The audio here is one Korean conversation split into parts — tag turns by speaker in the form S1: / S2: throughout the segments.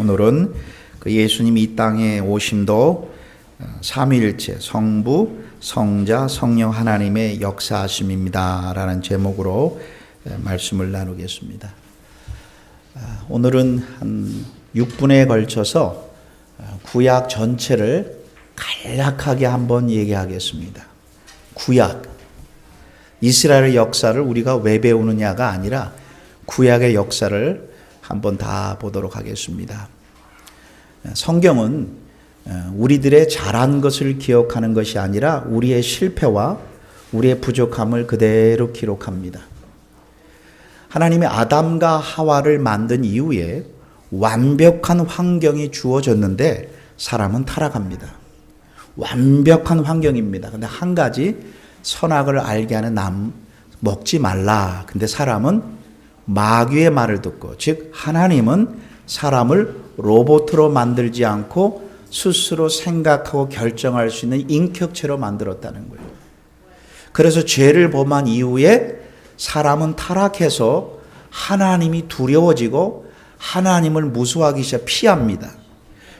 S1: 오늘은 그 예수님이 이 땅에 오심도 어, 삼위일체 성부, 성자, 성령 하나님의 역사하심입니다라는 제목으로 에, 말씀을 나누겠습니다. 아, 오늘은 한 6분에 걸쳐서 어, 구약 전체를 간략하게 한번 얘기하겠습니다. 구약 이스라엘의 역사를 우리가 왜 배우느냐가 아니라 구약의 역사를 한번 다 보도록 하겠습니다. 성경은 어, 우리들의 잘한 것을 기억하는 것이 아니라 우리의 실패와 우리의 부족함을 그대로 기록합니다. 하나님의 아담과 하와를 만든 이후에 완벽한 환경이 주어졌는데 사람은 타락합니다. 완벽한 환경입니다. 근데 한 가지 선악을 알게 하는 남 먹지 말라. 근데 사람은 마귀의 말을 듣고 즉 하나님은 사람을 로봇으로 만들지 않고 스스로 생각하고 결정할 수 있는 인격체로 만들었다는 거예요. 그래서 죄를 범한 이후에 사람은 타락해서 하나님이 두려워지고 하나님을 무수하기 시작 피합니다.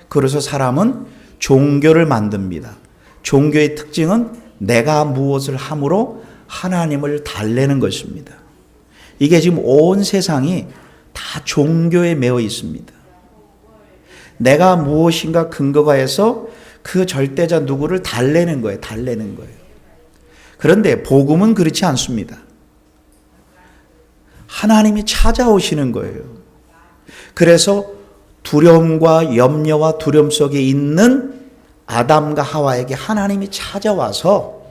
S1: 그래서 사람은 종교를 만듭니다. 종교의 특징은 내가 무엇을 함으로 하나님을 달래는 것입니다. 이게 지금 온 세상이 다 종교에 매여 있습니다. 내가 무엇인가 근거가 해서 그 절대자 누구를 달래는 거예요. 달래는 거예요. 그런데 복음은 그렇지 않습니다. 하나님이 찾아오시는 거예요. 그래서 두려움과 염려와 두려움 속에 있는 아담과 하와에게 하나님이 찾아와서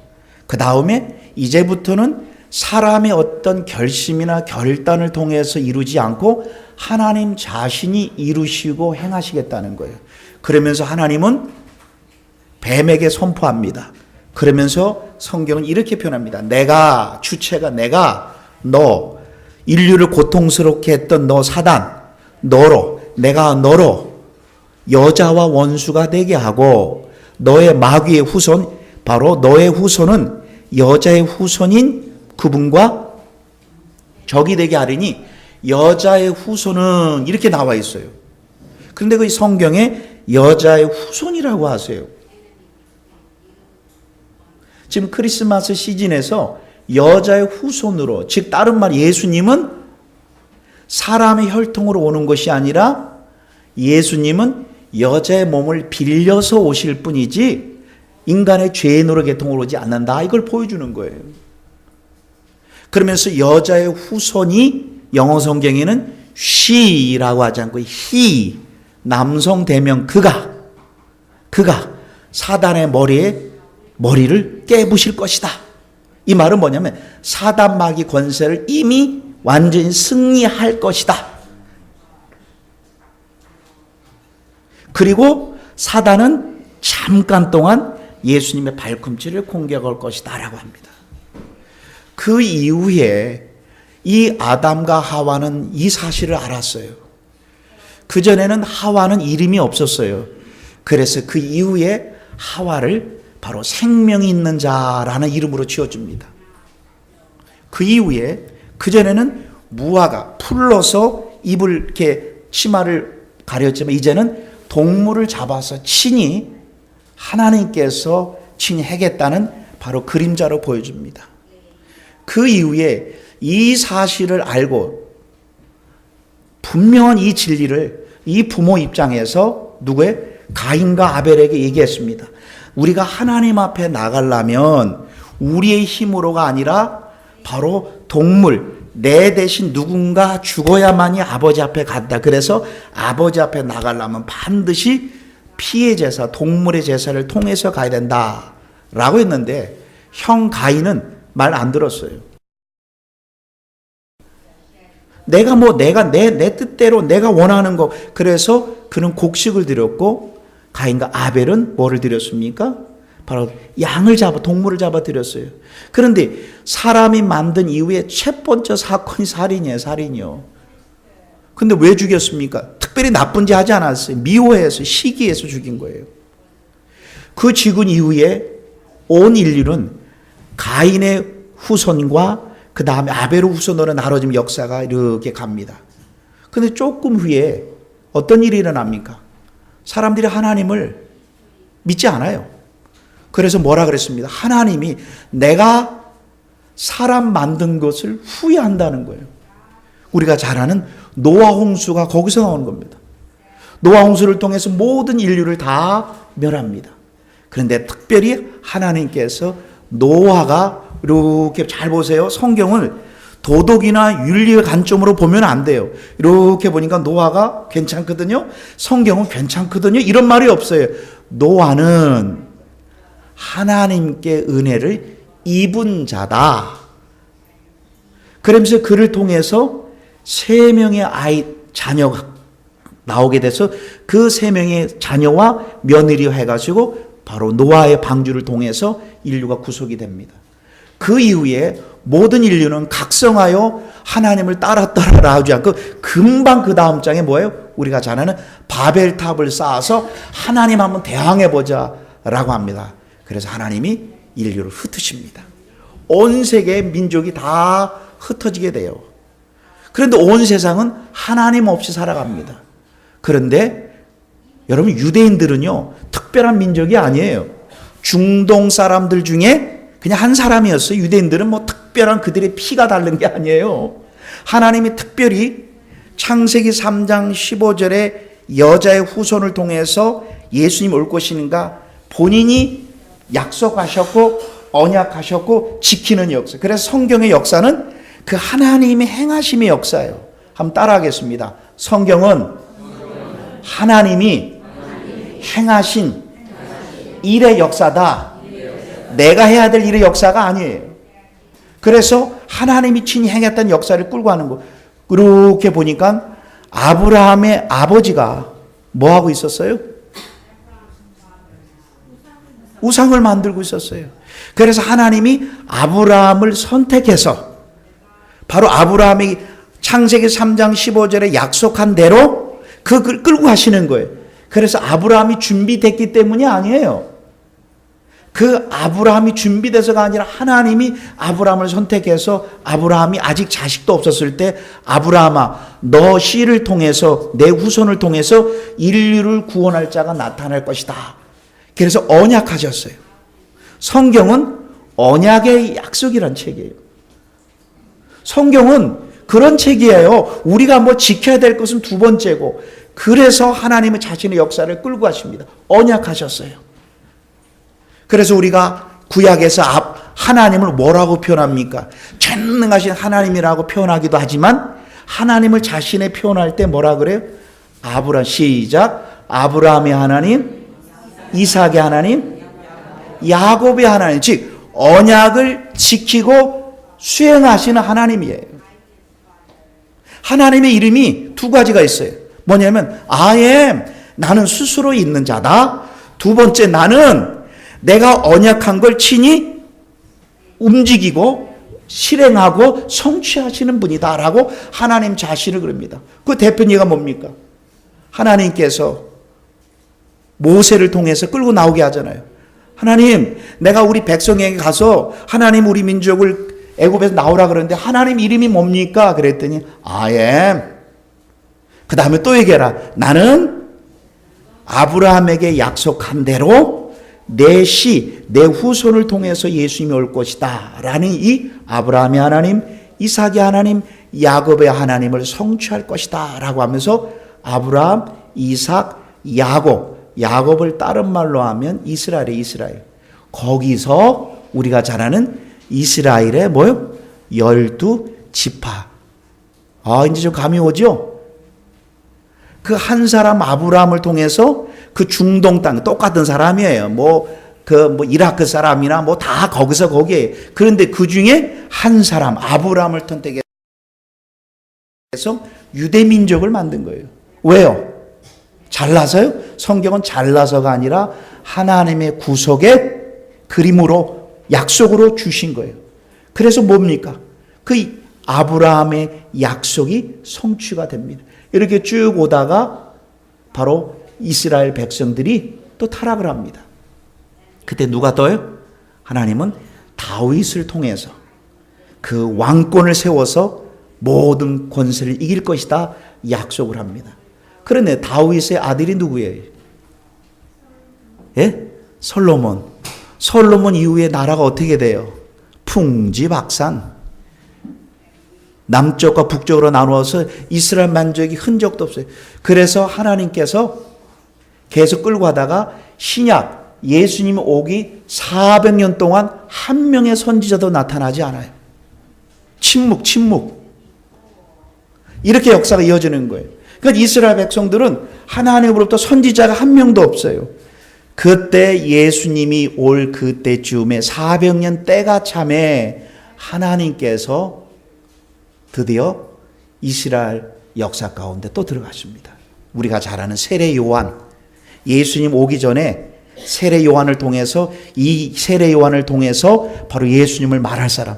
S1: 그 다음에 이제부터는 사람의 어떤 결심이나 결단을 통해서 이루지 않고 하나님 자신이 이루시고 행하시겠다는 거예요. 그러면서 하나님은 뱀에게 선포합니다. 그러면서 성경은 이렇게 표현합니다. 내가 주체가 내가 너 인류를 고통스럽게 했던 너 사단 너로 내가 너로 여자와 원수가 되게 하고 너의 마귀의 후손 바로 너의 후손은 여자의 후손인 그분과 적이 되게 하리니 여자의 후손은 이렇게 나와 있어요. 그런데 그 성경에 여자의 후손이라고 하세요. 지금 크리스마스 시즌에서 여자의 후손으로 즉 다른 말 예수님은 사람의 혈통으로 오는 것이 아니라 예수님은 여자의 몸을 빌려서 오실 뿐이지 인간의 죄인으로 개통을 오지 않는다. 이걸 보여주는 거예요. 그러면서 여자의 후손이 영어 성경에는 she라고 하지 않고 he 남성 대명 그가 그가 사단의 머리에 머리를 깨부실 것이다. 이 말은 뭐냐면 사단 마귀 권세를 이미 완전히 승리할 것이다. 그리고 사단은 잠깐 동안 예수님의 발꿈치를 공격할 것이다라고 합니다. 그 이후에 이 아담과 하와는 이 사실을 알았어요. 그전에는 하와는 이름이 없었어요. 그래서 그 이후에 하와를 바로 생명이 있는 자라는 이름으로 지어줍니다. 그 이후에 그전에는 무화가 풀러서 입을 이렇게 치마를 가렸지만 이제는 동물을 잡아서 친히 하나님께서 친히 해겠다는 바로 그림자로 보여줍니다. 그 이후에 이 사실을 알고 분명한 이 진리를 이 부모 입장에서 누구의 가인과 아벨에게 얘기했습니다. 우리가 하나님 앞에 나가려면 우리의 힘으로가 아니라 바로 동물, 내 대신 누군가 죽어야만이 아버지 앞에 간다. 그래서 아버지 앞에 나가려면 반드시 피해 제사, 동물의 제사를 통해서 가야 된다. 라고 했는데 형 가인은 말 안 들었어요. 내가 뭐 내가 내, 내 뜻대로 내가 원하는 거 그래서 그는 곡식을 드렸고 가인과 아벨은 뭐를 드렸습니까? 바로 양을 잡아 동물을 잡아 드렸어요. 그런데 사람이 만든 이후에 첫 번째 사건이 살인이에요, 살인이요. 근데 왜 죽였습니까? 특별히 나쁜 짓 하지 않았어요. 미워해서 시기해서 죽인 거예요. 그 죽은 이후에 온 인류는 가인의 후손과 그 다음에 아벨의 후손으로 나눠진 역사가 이렇게 갑니다. 근데 조금 후에 어떤 일이 일어납니까? 사람들이 하나님을 믿지 않아요. 그래서 뭐라 그랬습니다. 하나님이 내가 사람 만든 것을 후회한다는 거예요. 우리가 잘 아는 노아 홍수가 거기서 나오는 겁니다. 노아 홍수를 통해서 모든 인류를 다 멸합니다. 그런데 특별히 하나님께서 노아가 이렇게 잘 보세요. 성경을 도덕이나 윤리의 관점으로 보면 안 돼요. 이렇게 보니까 노아가 괜찮거든요. 성경은 괜찮거든요. 이런 말이 없어요. 노아는 하나님께 은혜를 입은 자다. 그러면서 그를 통해서 세 명의 아이 자녀가 나오게 돼서 그 세 명의 자녀와 며느리 해가지고 바로 노아의 방주를 통해서 인류가 구속이 됩니다. 그 이후에 모든 인류는 각성하여 하나님을 따라 따라 하지 않고 금방 그 다음 장에 뭐예요? 우리가 잘 아는 바벨탑을 쌓아서 하나님 한번 대항해 보자 라고 합니다. 그래서 하나님이 인류를 흩으십니다. 온 세계의 민족이 다 흩어지게 돼요. 그런데 온 세상은 하나님 없이 살아갑니다. 그런데 여러분 유대인들은요 특별한 민족이 아니에요. 중동 사람들 중에 그냥 한 사람이었어요. 유대인들은 뭐 특별한 그들의 피가 다른 게 아니에요. 하나님이 특별히 창세기 3장 15절에 여자의 후손을 통해서 예수님 올 것인가 본인이 약속하셨고 언약하셨고 지키는 역사. 그래서 성경의 역사는 그 하나님의 행하심의 역사예요. 한번 따라하겠습니다. 성경은 하나님이 행하신 일의 역사다. 내가 해야 될 일의 역사가 아니에요. 그래서 하나님이 친히 행했던 역사를 끌고 가는 거. 그렇게 보니까 아브라함의 아버지가 뭐 하고 있었어요? 우상을 만들고 있었어요. 그래서 하나님이 아브라함을 선택해서 바로 아브라함이 창세기 3장 15절에 약속한 대로 그 끌고 가시는 거예요. 그래서 아브라함이 준비됐기 때문이 아니에요. 그 아브라함이 준비돼서가 아니라 하나님이 아브라함을 선택해서 아브라함이 아직 자식도 없었을 때 아브라함아 너 씨를 통해서 내 후손을 통해서 인류를 구원할 자가 나타날 것이다. 그래서 언약하셨어요. 성경은 언약의 약속이란 책이에요. 성경은 그런 책이에요. 우리가 뭐 지켜야 될 것은 두 번째고 그래서 하나님은 자신의 역사를 끌고 가십니다. 언약하셨어요. 그래서 우리가 구약에서 하나님을 뭐라고 표현합니까? 전능하신 하나님이라고 표현하기도 하지만 하나님을 자신의 표현할 때 뭐라 그래요? 아브라 시작 아브라함의 하나님, 이삭의 하나님, 야곱의 하나님 즉 언약을 지키고 수행하시는 하나님이에요. 하나님의 이름이 두 가지가 있어요. 뭐냐면 I 나는 스스로 있는 자다. 두 번째 나는 내가 언약한 걸 친히 움직이고 실행하고 성취하시는 분이다라고 하나님 자신을 그럽니다. 그 대표니가 뭡니까? 하나님께서 모세를 통해서 끌고 나오게 하잖아요. 하나님, 내가 우리 백성에게 가서 하나님 우리 민족을 애굽에서 나오라 그러는데 하나님 이름이 뭡니까? 그랬더니 am. 그 다음에 또 얘기해라. 나는 아브라함에게 약속한 대로 내 시, 내 후손을 통해서 예수님이 올 것이다. 라는 이 아브라함의 하나님, 이삭의 하나님, 야곱의 하나님을 성취할 것이다. 라고 하면서 아브라함, 이삭, 야곱, 야곱을 다른 말로 하면 이스라엘의 이스라엘. 거기서 우리가 잘 아는 이스라엘의 뭐요? 열두 지파. 아, 이제 좀 감이 오죠? 그 한 사람 아브라함을 통해서 그 중동 땅 똑같은 사람이에요. 뭐, 그, 뭐, 이라크 사람이나 뭐 다 거기서 거기에. 그런데 그 중에 한 사람, 아브라함을 선택해서 유대민족을 만든 거예요. 왜요? 잘나서요? 성경은 잘나서가 아니라 하나님의 구속의 그림으로 약속으로 주신 거예요. 그래서 뭡니까? 그 아브라함의 약속이 성취가 됩니다. 이렇게 쭉 오다가 바로 이스라엘 백성들이 또 타락을 합니다. 그때 누가 떠요? 하나님은 다윗을 통해서 그 왕권을 세워서 모든 권세를 이길 것이다 약속을 합니다. 그러네. 다윗의 아들이 누구예요? 예? 솔로몬. 솔로몬 이후에 나라가 어떻게 돼요? 풍지박산. 남쪽과 북쪽으로 나누어서 이스라엘 만족이 흔적도 없어요. 그래서 하나님께서 계속 끌고 가다가 신약 예수님 오기 400년 동안 한 명의 선지자도 나타나지 않아요. 침묵, 침묵. 이렇게 역사가 이어지는 거예요. 그러니까 이스라엘 백성들은 하나님으로부터 선지자가 한 명도 없어요. 그때 예수님이 올 그때쯤에 400년 때가 참에 하나님께서 드디어 이스라엘 역사 가운데 또 들어가십니다. 우리가 잘 아는 세례 요한. 예수님 오기 전에 세례 요한을 통해서 이 세례 요한을 통해서 바로 예수님을 말할 사람